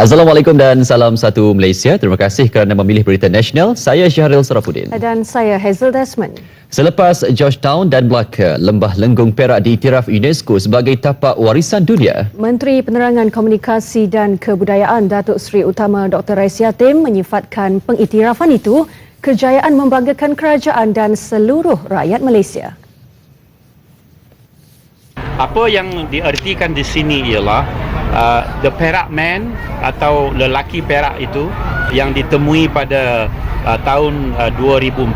Assalamualaikum dan salam satu Malaysia. Terima kasih kerana memilih Berita Nasional. Saya Syahril Sarafuddin. Dan saya Hazel Desmond. Selepas Georgetown dan Melaka, Lembah Lenggong Perak diiktiraf UNESCO sebagai tapak warisan dunia. Menteri Penerangan Komunikasi dan Kebudayaan Datuk Seri Utama Dr. Rais Yatim menyifatkan pengiktirafan itu kejayaan membanggakan kerajaan dan seluruh rakyat Malaysia. Apa yang diartikan di sini ialah uh, the Perak Man atau lelaki Perak itu yang ditemui pada uh, tahun uh, 2004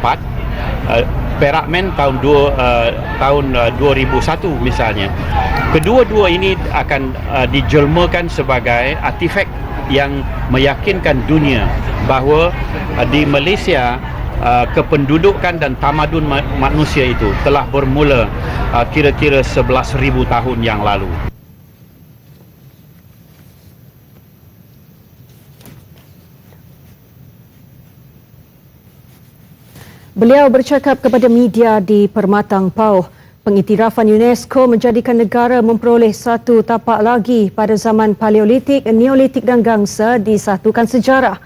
uh, Perak Man tahun dua, uh, tahun uh, 2001 misalnya. Kedua-dua ini akan uh, dijelmakan sebagai artifak yang meyakinkan dunia bahawa uh, di Malaysia uh, kependudukan dan tamadun ma- manusia itu telah bermula uh, kira-kira 11,000 tahun yang lalu. Beliau bercakap kepada media di Permatang Pauh. Pengiktirafan UNESCO menjadikan negara memperoleh satu tapak lagi pada zaman Paleolitik, Neolitik dan Gangsa disatukan sejarah.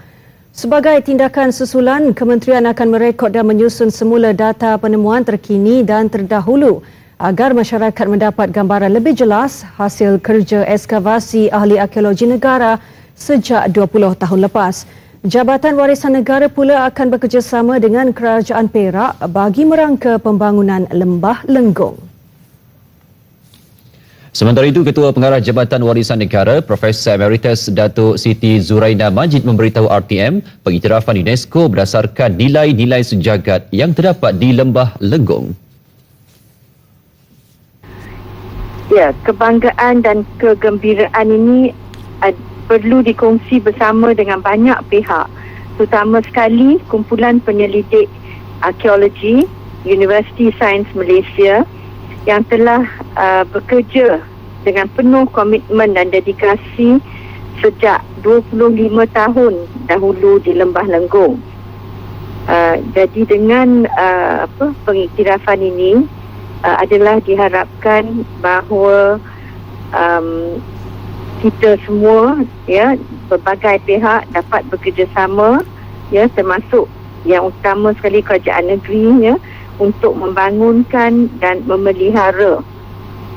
Sebagai tindakan susulan, kementerian akan merekod dan menyusun semula data penemuan terkini dan terdahulu agar masyarakat mendapat gambaran lebih jelas hasil kerja ekskavasi ahli arkeologi negara sejak 20 tahun lepas. Jabatan Warisan Negara pula akan bekerjasama dengan Kerajaan Perak bagi merangka pembangunan Lembah Lenggong. Sementara itu, Ketua Pengarah Jabatan Warisan Negara, Profesor Emeritus Datuk Siti Zuraina Majid memberitahu RTM pengiktirafan UNESCO berdasarkan nilai-nilai sejagat yang terdapat di Lembah Lenggong. Ya, kebanggaan dan kegembiraan ini perlu dikongsi bersama dengan banyak pihak, terutama sekali kumpulan penyelidik arkeologi Universiti Sains Malaysia yang telah uh, bekerja dengan penuh komitmen dan dedikasi sejak 25 tahun dahulu di Lembah Lenggong. Uh, jadi dengan uh, apa pengiktirafan ini uh, adalah diharapkan bahawa um, kita semua ya berbagai pihak dapat bekerjasama ya termasuk yang utama sekali kerajaan negeri ya untuk membangunkan dan memelihara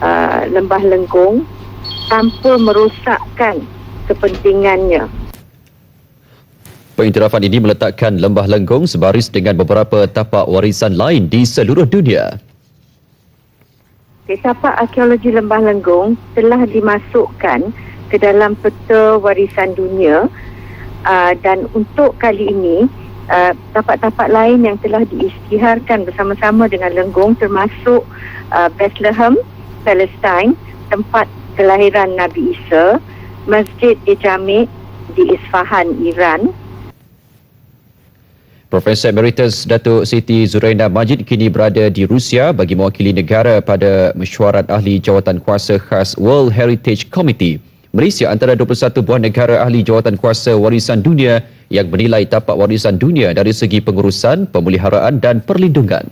uh, lembah lenggong tanpa merosakkan kepentingannya. Pengiktirafan ini meletakkan Lembah Lenggong sebaris dengan beberapa tapak warisan lain di seluruh dunia. Tapak arkeologi lembah lenggong telah dimasukkan ke dalam peta warisan dunia. Uh, dan untuk kali ini uh, tapak-tapak lain yang telah diisytiharkan bersama-sama dengan lenggong termasuk uh, Bethlehem, Palestine, tempat kelahiran Nabi Isa, Masjid Ejami di Isfahan, Iran, Profesor Emeritus Datuk Siti Zuraina Majid kini berada di Rusia bagi mewakili negara pada mesyuarat ahli jawatan kuasa khas World Heritage Committee. Malaysia antara 21 buah negara ahli jawatan kuasa warisan dunia yang menilai tapak warisan dunia dari segi pengurusan, pemeliharaan dan perlindungan.